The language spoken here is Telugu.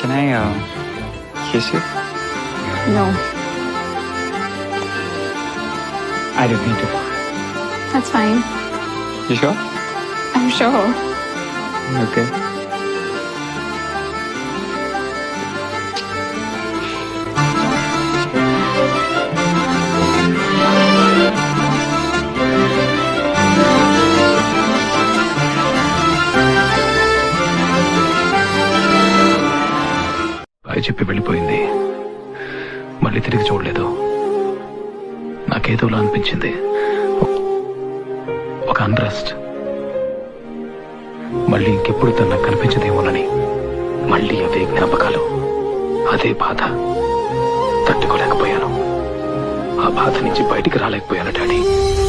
Can I uh, kiss you? No, I don't need to. that's fine. You sure? I'm sure. Okay. అవి చెప్పి వెళ్ళిపోయింది. మళ్ళీ తిరిగి చూడలేదు. నాకేదోలా అనిపించింది. ఒక అన్రెస్ట్. మళ్ళీ ఇంకెప్పుడు తన నాకు కనిపించదేమోనని. మళ్ళీ అవే జ్ఞాపకాలు. అదే బాధ. తట్టుకోలేకపోయాను. ఆ బాధ నుంచి బయటికి రాలేకపోయాను డాడీ.